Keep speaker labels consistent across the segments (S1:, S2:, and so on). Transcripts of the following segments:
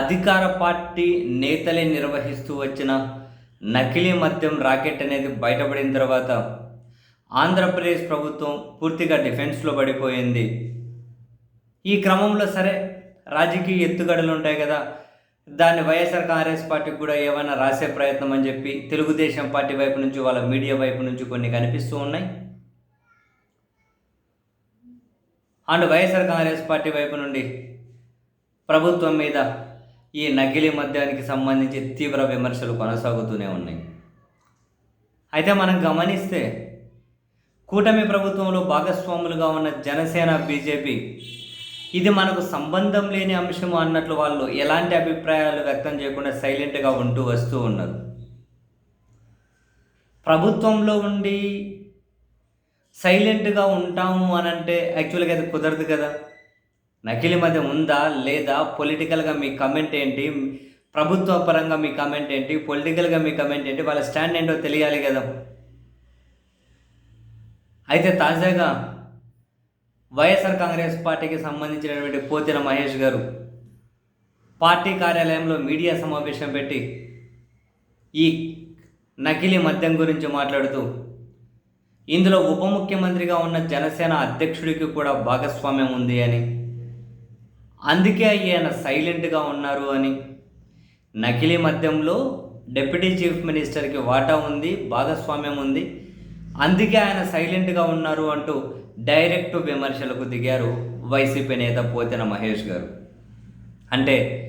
S1: అధికార పార్టీ నేతలే నిర్వహిస్తూ వచ్చిన నకిలీ మద్యం రాకెట్ అనేది బయటపడిన తర్వాత ఆంధ్రప్రదేశ్ ప్రభుత్వం పూర్తిగా డిఫెన్స్లో పడిపోయింది. ఈ క్రమంలో సరే రాజకీయ ఎత్తుగడలు ఉంటాయి కదా దాన్ని వైఎస్ఆర్ కాంగ్రెస్ పార్టీకి కూడా ఏమైనా రాసే ప్రయత్నం అని చెప్పి తెలుగుదేశం పార్టీ వైపు నుంచి వాళ్ళ మీడియా వైపు నుంచి కొన్ని కనిపిస్తూ ఉన్నాయి. అండ్ వైఎస్ఆర్ కాంగ్రెస్ పార్టీ వైపు నుండి ప్రభుత్వం మీద ఈ నకిలీ మద్యానికి సంబంధించి తీవ్ర విమర్శలు కొనసాగుతూనే ఉన్నాయి. అయితే మనం గమనిస్తే కూటమి ప్రభుత్వంలో భాగస్వాములుగా ఉన్న జనసేన బీజేపీ ఇది మనకు సంబంధం లేని అంశం అన్నట్లు వాళ్ళు ఎలాంటి అభిప్రాయాలు వ్యక్తం చేయకుండా సైలెంట్గా ఉంటూ వస్తూ ఉన్నారు. ప్రభుత్వంలో ఉండి సైలెంట్గా ఉంటాము అని అంటే యాక్చువల్గా అది కుదరదు కదా? నకిలీ మధ్య ఉందా లేదా పొలిటికల్గా మీ కమెంట్ ఏంటి? ప్రభుత్వ పరంగా మీ కమెంట్ ఏంటి? పొలిటికల్గా మీ కమెంట్ ఏంటి? వాళ్ళ స్టాండ్ ఏంటో తెలియాలి కదా. అయితే తాజాగా వైఎస్ఆర్ కాంగ్రెస్ పార్టీకి సంబంధించినటువంటి పోతిన మహేష్ గారు పార్టీ కార్యాలయంలో మీడియా సమావేశం పెట్టి ఈ నకిలీ మద్యం గురించి మాట్లాడుతూ ఇందులో ఉప ముఖ్యమంత్రిగా ఉన్న జనసేన అధ్యక్షుడికి కూడా భాగస్వామ్యం ఉంది అని అందుకే ఆయన సైలెంట్గా ఉన్నారు అని. నకిలీ మద్యంలో డిప్యూటీ చీఫ్ మినిస్టర్కి వాటా ఉంది భాగస్వామ్యం ఉంది. అందుకే ఆయన సైలెంట్గా ఉన్నారు అంటూ డైరెక్ట్ విమర్శలకు దిగారు వైసీపీ నేత పోతెన మహేష్ గారు. అంటే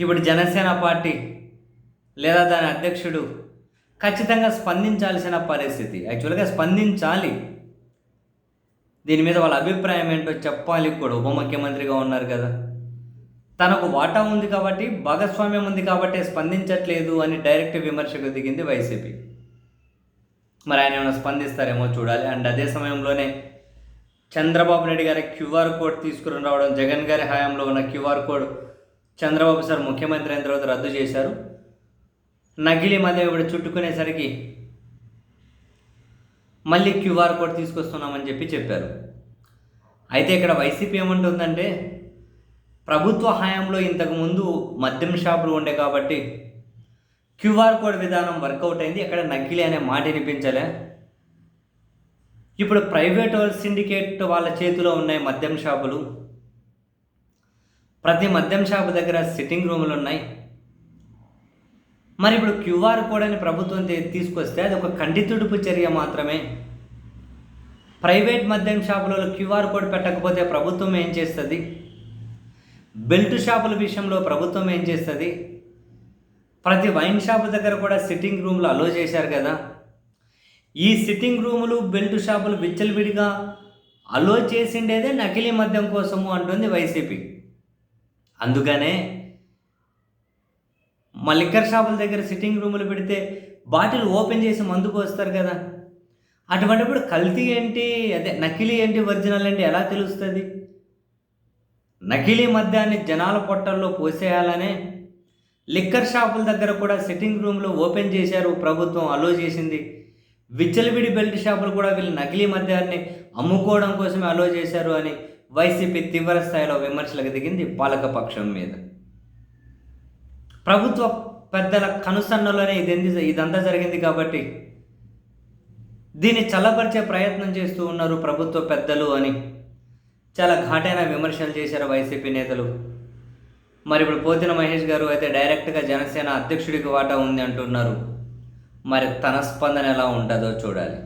S1: ఇప్పుడు జనసేన పార్టీ లేదా దాని అధ్యక్షుడు ఖచ్చితంగా స్పందించాల్సిన పరిస్థితి యాక్చువల్గా స్పందించాలి. దీని మీద వాళ్ళ అభిప్రాయం ఏంటో చెప్పాలి కూడా. ఉప ముఖ్యమంత్రిగా ఉన్నారు కదా. తనకు వాటా ఉంది కాబట్టి భాగస్వామ్యం ఉంది కాబట్టి స్పందించట్లేదు అని డైరెక్ట్ విమర్శకు దిగింది వైసీపీ. మరి ఆయన ఏమైనా స్పందిస్తారేమో చూడాలి. అండ్ అదే సమయంలోనే చంద్రబాబు నాయుడు గారి క్యూఆర్ కోడ్ తీసుకుని రావడం జగన్ గారి హయాంలో ఉన్న క్యూఆర్ కోడ్ చంద్రబాబు సార్ ముఖ్యమంత్రి అయిన తర్వాత రద్దు చేశారు. నకిలీ మధ్య ఇప్పుడు చుట్టుకునేసరికి మళ్ళీ క్యూఆర్ కోడ్ తీసుకొస్తున్నామని చెప్పి చెప్పారు. అయితే ఇక్కడ వైసీపీ ఏమంటుందంటే ప్రభుత్వ హయాంలో ఇంతకుముందు మద్యం షాపులు ఉండే కాబట్టి క్యూఆర్ కోడ్ విధానం వర్కౌట్ అయింది ఇక్కడ నకిలీ అనే మాట వినిపించలే. ఇప్పుడు ప్రైవేట్ సిండికేట్ వాళ్ళ చేతిలో ఉన్నాయి మద్యం షాపులు. ప్రతి మద్యం షాపు దగ్గర సిట్టింగ్ రూములు ఉన్నాయి. మరి ఇప్పుడు క్యూఆర్ కోడ్ అని ప్రభుత్వం తీసుకొస్తే అది ఒక కంటి తుడుపు చర్య మాత్రమే. ప్రైవేట్ మద్యం షాపులలో క్యూఆర్ కోడ్ పెట్టకపోతే ప్రభుత్వం ఏం చేస్తుంది? బెల్ట్ షాపుల విషయంలో ప్రభుత్వం ఏం చేస్తుంది? ప్రతి వైన్ షాపు దగ్గర కూడా సిట్టింగ్ రూమ్లు అలో చేశారు కదా. ఈ సిట్టింగ్ రూములు బెల్ట్ షాపులు విచ్చలవిడిగా అలో చేసిండేదే నకిలీ మద్యం కోసము అంటుంది వైసీపీ. అందుకనే మా లిక్కర్ షాపుల దగ్గర సిట్టింగ్ రూములు పెడితే బాటిల్ ఓపెన్ చేసి మందుకు వస్తారు కదా. అటువంటిప్పుడు కల్తీ ఏంటి? అదే నకిలీ ఏంటి ఒరిజినల్ ఏంటి? ఎలా తెలుస్తుంది? నకిలీ మద్యాన్ని జనాల పొట్టల్లో పోసేయాలనే లిక్కర్ షాపుల దగ్గర కూడా సిట్టింగ్ రూమ్లో ఓపెన్ చేశారు ప్రభుత్వం అలో చేసింది. విచ్చలవిడి బెల్ట్ షాపులు కూడా వీళ్ళు నకిలీ మద్యాన్ని అమ్ముకోవడం కోసమే అలో చేశారు అని వైసీపీ తీవ్ర స్థాయిలో విమర్శలకు దిగింది పాలకపక్షం మీద. ప్రభుత్వ పెద్దల కనుసన్నలోనే ఇది ఇదంతా జరిగింది కాబట్టి దీన్ని చల్లపరిచే ప్రయత్నం చేస్తూ ఉన్నారు ప్రభుత్వ పెద్దలు అని చాలా ఘాటైన విమర్శలు చేశారు వైసీపీ నేతలు. మరి ఇప్పుడు పోతిన మహేష్ గారు అయితే డైరెక్ట్గా జనసేన అధ్యక్షుడికి వాటా ఉంది అంటున్నారు. మరి తన స్పందన ఎలా ఉంటుందో చూడాలి.